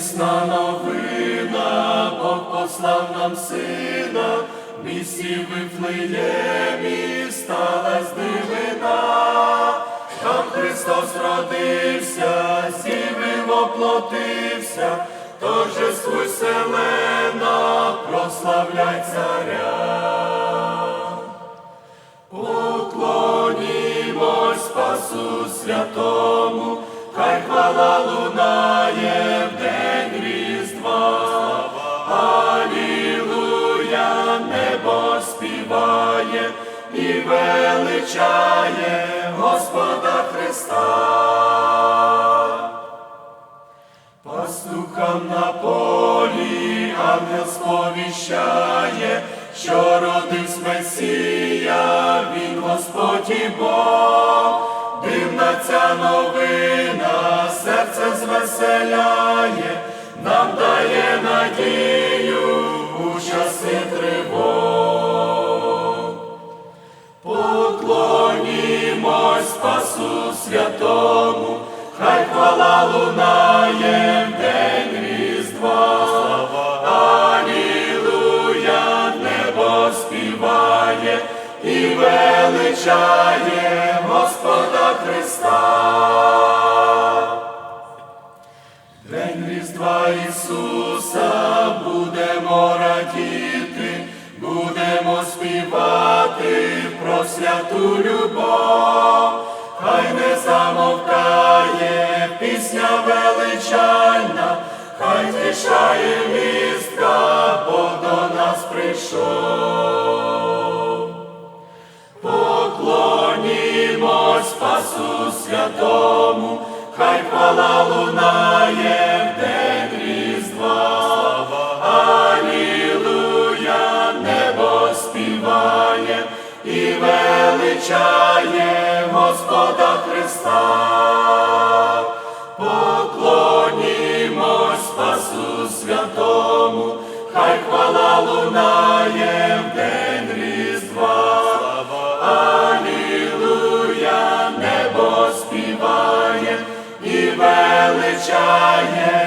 Радісна новина, Бог послав нам сина, в місті Вифлеємі сталась дивина, там Христос родився, зіви воплотився, торжествуй селена, прославляй царя. Поклонімось Спасу святому, співає і величає Господа Христа. Пастухам на полі ангел сповіщає, що родився Месія, він Господь і Бог. Дивна ця новина, серце звеселяє, нам дає надію Поклонімось Спасу святому, хай хвала лунає в день Різдва. Алілуя, небо співає і величає Господа Христа. День Різдва Ісуса святу любов, хай не замовкає пісня величальна, хай тишає містка, бо до нас прийшов. Поклонімось Спасу святому, хай хвала лунає і величає Господа Христа. Поклонімось Спасу святому, хай хвала лунає в день Різдва. Алілуя, небо співає і величає